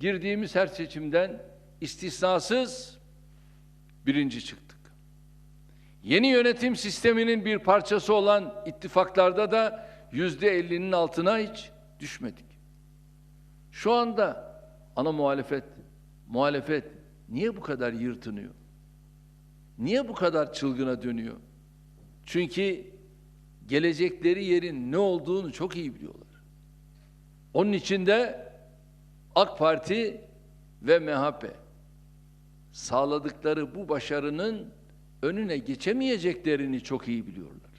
girdiğimiz her seçimden istisnasız birinci çıktık. Yeni yönetim sisteminin bir parçası olan ittifaklarda da yüzde ellinin altına hiç düşmedik. Şu anda ana muhalefet, muhalefet niye bu kadar yırtınıyor? Niye bu kadar çılgına dönüyor? Çünkü gelecekleri yerin ne olduğunu çok iyi biliyorlar. Onun için de AK Parti ve MHP sağladıkları bu başarının önüne geçemeyeceklerini çok iyi biliyorlar.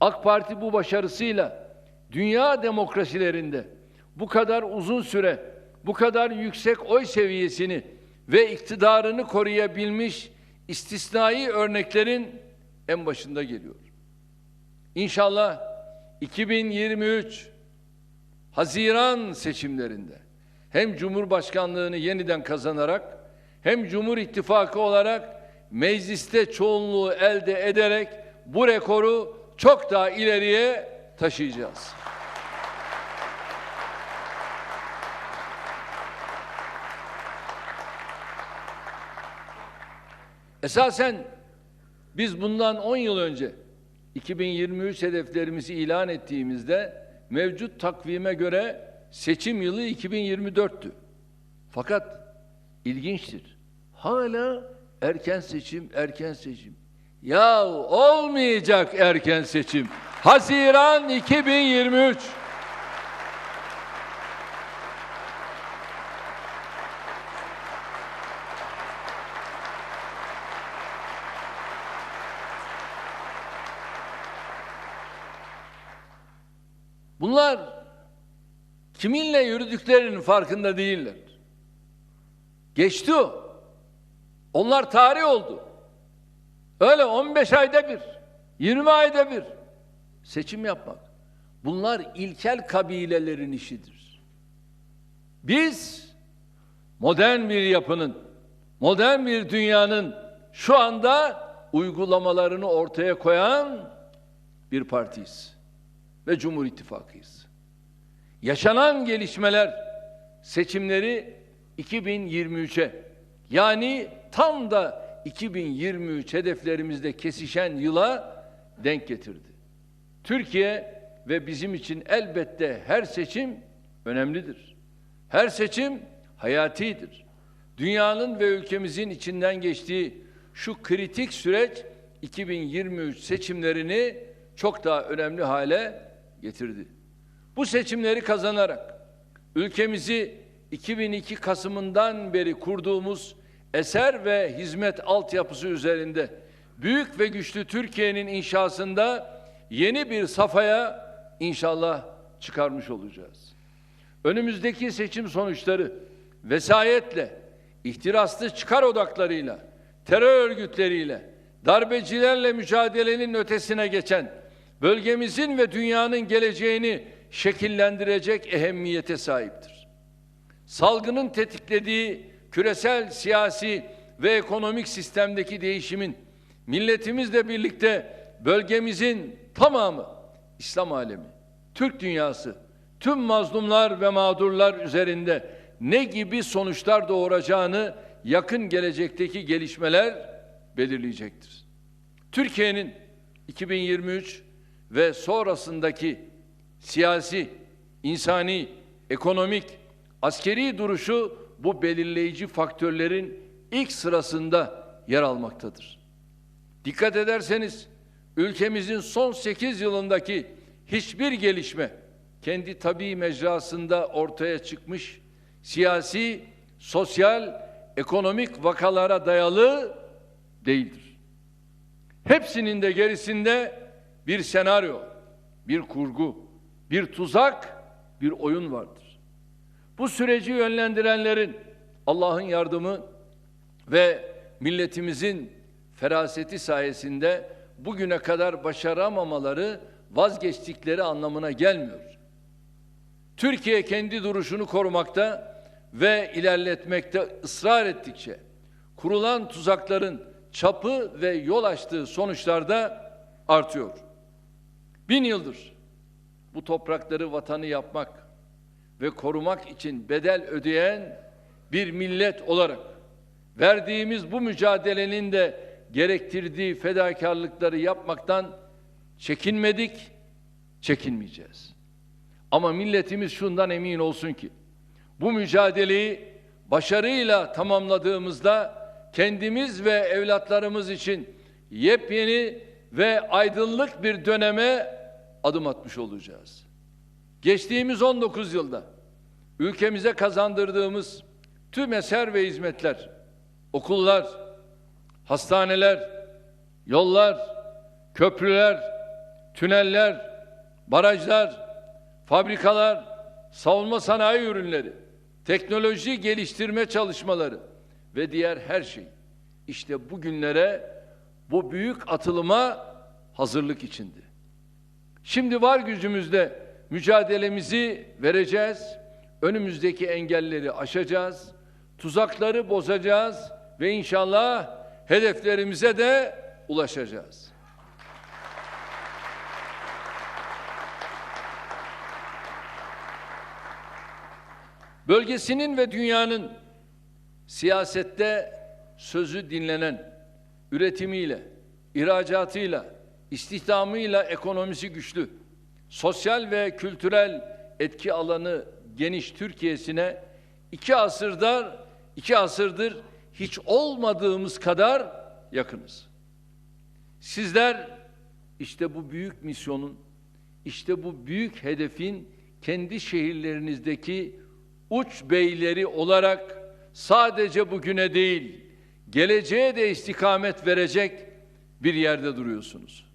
AK Parti bu başarısıyla dünya demokrasilerinde bu kadar uzun süre, bu kadar yüksek oy seviyesini ve iktidarını koruyabilmiş istisnai örneklerin en başında geliyor. İnşallah 2023 Haziran seçimlerinde hem Cumhurbaşkanlığını yeniden kazanarak hem Cumhur İttifakı olarak mecliste çoğunluğu elde ederek bu rekoru çok daha ileriye taşıyacağız. Esasen biz bundan 10 yıl önce 2023 hedeflerimizi ilan ettiğimizde mevcut takvime göre seçim yılı 2024'tü. Fakat ilginçtir. Hala erken seçim, erken seçim. Ya olmayacak erken seçim. Haziran 2023. Bunlar kiminle yürüdüklerinin farkında değiller. Geçti o. Onlar tarih oldu. Öyle 15 ayda bir, 20 ayda bir seçim yapmak. Bunlar ilkel kabilelerin işidir. Biz modern bir yapının, modern bir dünyanın şu anda uygulamalarını ortaya koyan bir partiyiz ve Cumhur İttifakıyız. Yaşanan gelişmeler seçimleri 2023'e yani tam da 2023 hedeflerimizde kesişen yıla denk getirdi. Türkiye ve bizim için elbette her seçim önemlidir. Her seçim hayatidir. Dünyanın ve ülkemizin içinden geçtiği şu kritik süreç 2023 seçimlerini çok daha önemli hale getirdi. Bu seçimleri kazanarak ülkemizi 2002 Kasım'ından beri kurduğumuz eser ve hizmet altyapısı üzerinde büyük ve güçlü Türkiye'nin inşasında yeni bir safhaya inşallah çıkarmış olacağız. Önümüzdeki seçim sonuçları vesayetle, ihtiraslı çıkar odaklarıyla, terör örgütleriyle, darbecilerle mücadelenin ötesine geçen bölgemizin ve dünyanın geleceğini şekillendirecek ehemmiyete sahiptir. Salgının tetiklediği küresel siyasi ve ekonomik sistemdeki değişimin milletimizle birlikte bölgemizin tamamı İslam alemi, Türk dünyası, tüm mazlumlar ve mağdurlar üzerinde ne gibi sonuçlar doğuracağını yakın gelecekteki gelişmeler belirleyecektir. Türkiye'nin 2023 ve sonrasındaki siyasi, insani, ekonomik, askeri duruşu bu belirleyici faktörlerin ilk sırasında yer almaktadır. Dikkat ederseniz ülkemizin son 8 yılındaki hiçbir gelişme kendi tabii mecrasında ortaya çıkmış siyasi, sosyal, ekonomik vakalara dayalı değildir. Hepsinin de gerisinde bir senaryo, bir kurgu, bir tuzak, bir oyun vardır. Bu süreci yönlendirenlerin Allah'ın yardımı ve milletimizin feraseti sayesinde bugüne kadar başaramamaları vazgeçtikleri anlamına gelmiyor. Türkiye kendi duruşunu korumakta ve ilerletmekte ısrar ettikçe kurulan tuzakların çapı ve yol açtığı sonuçlarda artıyor. Bin yıldır bu toprakları vatanı yapmak, ve korumak için bedel ödeyen bir millet olarak verdiğimiz bu mücadelenin de gerektirdiği fedakarlıkları yapmaktan çekinmedik, çekinmeyeceğiz. Ama milletimiz şundan emin olsun ki bu mücadeleyi başarıyla tamamladığımızda kendimiz ve evlatlarımız için yepyeni ve aydınlık bir döneme adım atmış olacağız. Geçtiğimiz 19 yılda ülkemize kazandırdığımız tüm eser ve hizmetler, okullar, hastaneler, yollar, köprüler, tüneller, barajlar, fabrikalar, savunma sanayi ürünleri, teknoloji geliştirme çalışmaları ve diğer her şey işte bugünlere bu büyük atılıma hazırlık içindi. Şimdi var gücümüzde mücadelemizi vereceğiz. Önümüzdeki engelleri aşacağız. Tuzakları bozacağız ve inşallah hedeflerimize de ulaşacağız. Bölgesinin ve dünyanın siyasette sözü dinlenen üretimiyle, ihracatıyla, istihdamıyla ekonomisi güçlü, sosyal ve kültürel etki alanı geniş Türkiye'sine iki asırdır, iki asırdır hiç olmadığımız kadar yakınız. Sizler işte bu büyük misyonun, işte bu büyük hedefin kendi şehirlerinizdeki uç beyleri olarak sadece bugüne değil, geleceğe de istikamet verecek bir yerde duruyorsunuz.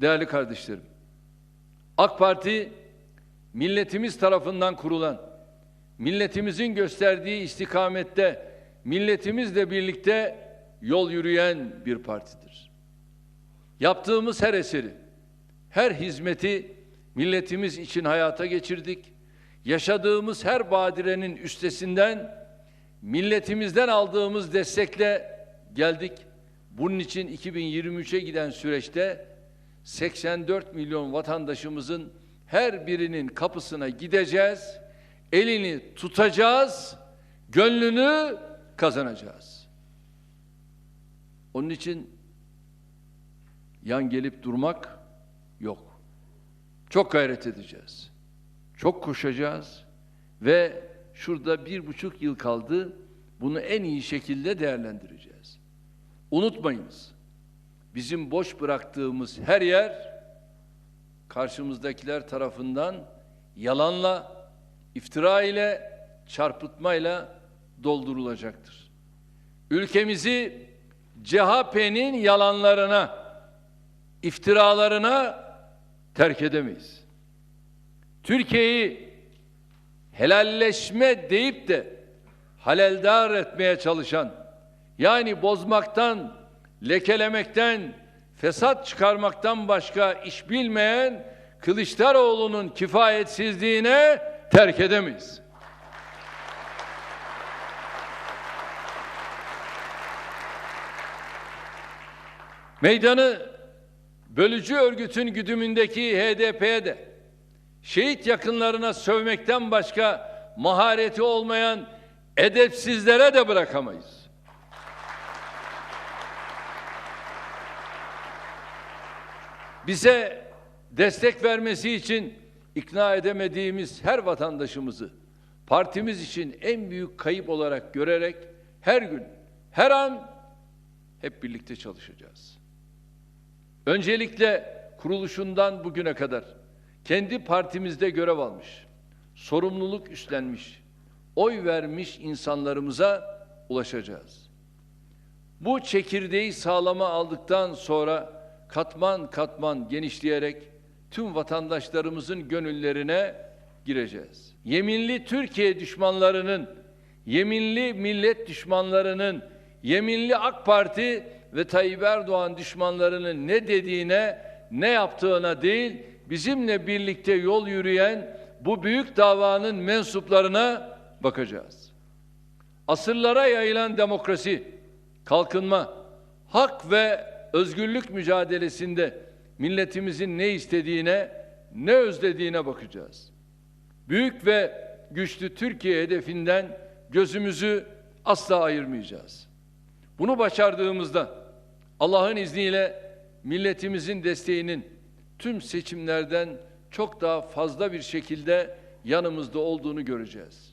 Değerli kardeşlerim, AK Parti milletimiz tarafından kurulan, milletimizin gösterdiği istikamette milletimizle birlikte yol yürüyen bir partidir. Yaptığımız her eseri, her hizmeti milletimiz için hayata geçirdik. Yaşadığımız her badirenin üstesinden milletimizden aldığımız destekle geldik. Bunun için 2023'e giden süreçte 84 milyon vatandaşımızın her birinin kapısına gideceğiz, elini tutacağız, gönlünü kazanacağız. Onun için yan gelip durmak yok. Çok gayret edeceğiz. Çok koşacağız ve şurada bir buçuk yıl kaldı. Bunu en iyi şekilde değerlendireceğiz. Unutmayınız. Bizim boş bıraktığımız her yer karşımızdakiler tarafından yalanla, iftira ile, çarpıtmayla doldurulacaktır. Ülkemizi CHP'nin yalanlarına, iftiralarına terk edemeyiz. Türkiye'yi helalleşme deyip de haleldar etmeye çalışan, yani bozmaktan, lekelemekten, fesat çıkarmaktan başka iş bilmeyen Kılıçdaroğlu'nun kifayetsizliğine terk edemeyiz. Meydanı bölücü örgütün güdümündeki HDP'ye de şehit yakınlarına sövmekten başka mahareti olmayan edepsizlere de bırakamayız. Bize destek vermesi için ikna edemediğimiz her vatandaşımızı partimiz için en büyük kayıp olarak görerek her gün, her an hep birlikte çalışacağız. Öncelikle kuruluşundan bugüne kadar kendi partimizde görev almış, sorumluluk üstlenmiş, oy vermiş insanlarımıza ulaşacağız. Bu çekirdeği sağlama aldıktan sonra katman katman genişleyerek tüm vatandaşlarımızın gönüllerine gireceğiz. Yeminli Türkiye düşmanlarının, yeminli millet düşmanlarının, yeminli AK Parti ve Tayyip Erdoğan düşmanlarının ne dediğine, ne yaptığına değil, bizimle birlikte yol yürüyen bu büyük davanın mensuplarına bakacağız. Asırlara yayılan demokrasi, kalkınma, hak ve özgürlük mücadelesinde milletimizin ne istediğine, ne özlediğine bakacağız. Büyük ve güçlü Türkiye hedefinden gözümüzü asla ayırmayacağız. Bunu başardığımızda Allah'ın izniyle milletimizin desteğinin tüm seçimlerden çok daha fazla bir şekilde yanımızda olduğunu göreceğiz.